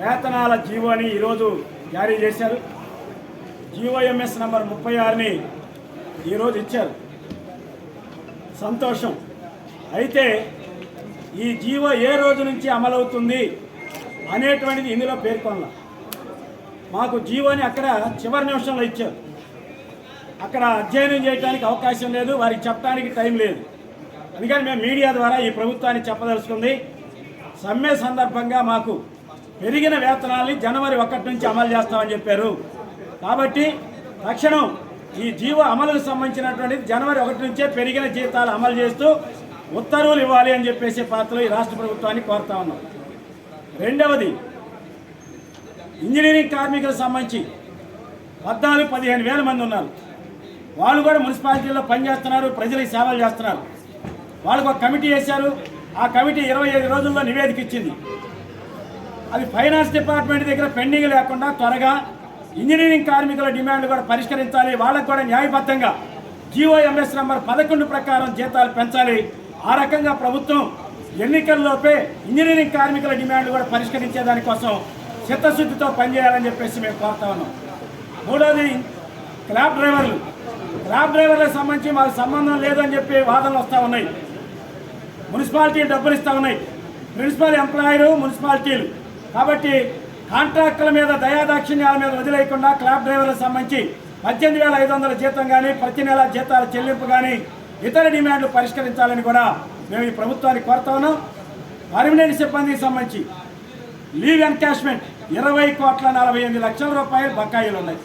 వేతనాల జీవోని ఈరోజు జారీ చేశారు. జీవోఎంఎస్ నంబర్ ముప్పై ఆరుని ఈరోజు ఇచ్చారు. సంతోషం. అయితే ఈ జీవో ఏ రోజు నుంచి అమలవుతుంది అనేటువంటిది ఇందులో పేర్కొన్న మాకు జీవోని అక్కడ చివరి నిమిషంలో ఇచ్చారు. అక్కడ అధ్యయనం చేయడానికి అవకాశం లేదు వారికి చెప్పడానికి టైం లేదు. అందుకని మేము మీడియా ద్వారా ఈ ప్రభుత్వాన్ని చెప్పదలుచుకుంది. సమ్మె సందర్భంగా మాకు పెరిగిన వేతనాల్ని జనవరి ఒకటి నుంచి అమలు చేస్తామని చెప్పారు. కాబట్టి తక్షణం ఈ జీవో అమలుకు సంబంధించినటువంటిది జనవరి ఒకటి నుంచే పెరిగిన జీతాలు అమలు చేస్తూ ఉత్తర్వులు ఇవ్వాలి అని చెప్పేసి పాత్రలో ఈ రాష్ట్ర ప్రభుత్వాన్ని కోరుతా ఉన్నాం. రెండవది ఇంజనీరింగ్ కార్మికులకు సంబంధించి పద్నాలుగు పదిహేను వేల మంది ఉన్నారు. వాళ్ళు కూడా మున్సిపాలిటీలో పనిచేస్తున్నారు ప్రజలకు సేవలు చేస్తున్నారు. వాళ్ళకు ఒక కమిటీ వేశారు. ఆ కమిటీ ఇరవై ఐదు రోజుల్లో నివేదిక ఇచ్చింది. అది ఫైనాన్స్ డిపార్ట్మెంట్ దగ్గర పెండింగ్ లేకుండా త్వరగా ఇంజనీరింగ్ కార్మికుల డిమాండ్లు కూడా పరిష్కరించాలి. వాళ్ళకు కూడా న్యాయబద్ధంగా జీఓఎంఎస్ నంబర్ పదకొండు ప్రకారం జీతాలు పెంచాలి. ఆ రకంగా ప్రభుత్వం ఎన్నికల్లోపే ఇంజనీరింగ్ కార్మికుల డిమాండ్ కూడా పరిష్కరించే దానికోసం చిత్తశుద్ధితో పనిచేయాలని చెప్పేసి మేము కోరుతా ఉన్నాం. మూడోది క్యాబ్ డ్రైవర్లు. క్యాబ్ డ్రైవర్లకు సంబంధించి మాకు సంబంధం లేదని చెప్పి వాదనలు వస్తూ ఉన్నాయి. మున్సిపాలిటీ డబ్బులు ఇస్తూ ఉన్నాయి. మున్సిపల్ ఎంప్లాయరు మున్సిపాలిటీలు కాబట్టి కాంట్రాక్టుల మీద దయాదాక్షిణ్యాల మీద వదిలేయకుండా క్లాబ్ డ్రైవర్లకు సంబంధించి పద్దెనిమిది వేల ఐదు వందల జీతం కానీ ప్రతి నెల జీతాల చెల్లింపు కానీ ఇతర డిమాండ్లు పరిష్కరించాలని కూడా మేము ఈ ప్రభుత్వానికి కోరుతా ఉన్నాం. పర్మినెంట్ సిబ్బందికి సంబంధించి లీవ్ ఎన్కాష్మెంట్ ఇరవై కోట్ల నలభై ఎనిమిది లక్షల రూపాయలు బకాయిలు ఉన్నాయి.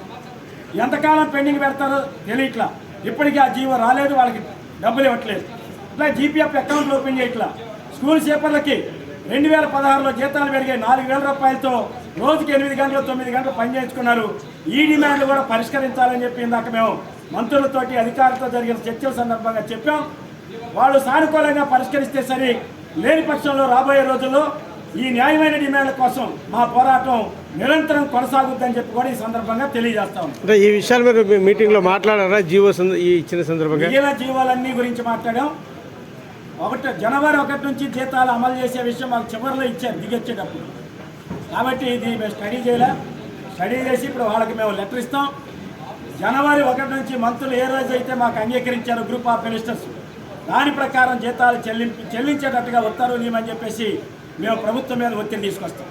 ఎంతకాలం పెండింగ్ పెడతారో తెలియట్లా. ఇప్పటికీ ఆ జీవో రాలేదు వాళ్ళకి డబ్బులు ఇవ్వట్లేదు. ఇట్లా జీపీఎఫ్ అకౌంట్లు ఓపెన్ చేయట్లా. స్కూల్ సేపర్లకి రెండు వేల పదహారులో జీతాలు పెరిగాయి నాలుగు వేల రూపాయలతో రోజుకి ఎనిమిది గంటలు తొమ్మిది గంటలు పనిచేయించుకున్నారు ఈ డిమాండ్లు కూడా పరిష్కరించాలని చెప్పి ఇందాక మేము మంత్రులతోటి అధికారులతో జరిగిన చర్చల సందర్భంగా చెప్పాం. వాళ్ళు సానుకూలంగా పరిష్కరిస్తే సరి లేని పక్షంలో రాబోయే రోజుల్లో ఈ న్యాయమైన డిమాండ్ల కోసం మా పోరాటం నిరంతరం కొనసాగుద్దని చెప్పి కూడా ఈ సందర్భంగా తెలియజేస్తాం అంటే ఈ విషయాలు మీరు మీటింగ్లో మాట్లాడారా? జీవో ఇచ్చిన సందర్భంగా? జీవాలన్నీ గురించి మాట్లాడాం. ఒకటి జనవరి ఒకటి నుంచి జీతాలు అమలు చేసే విషయం మాకు చివరిలో ఇచ్చారు దిగొచ్చేటప్పుడు. కాబట్టి ఇది మేము స్టడీ చేయలే. స్టడీ చేసి ఇప్పుడు వాళ్ళకి మేము లెటర్ ఇస్తాం. జనవరి ఒకటి నుంచి మంత్రులు ఏ రోజు అయితే మాకు అంగీకరించారు గ్రూప్ ఆఫ్ మినిస్టర్స్ దాని ప్రకారం జీతాలు చెల్లింపు చెల్లించేటట్టుగా ఉత్తర్వులు ఇవ్వమని చెప్పేసి మేము ప్రభుత్వం మీద ఒత్తిడి తీసుకొస్తాం.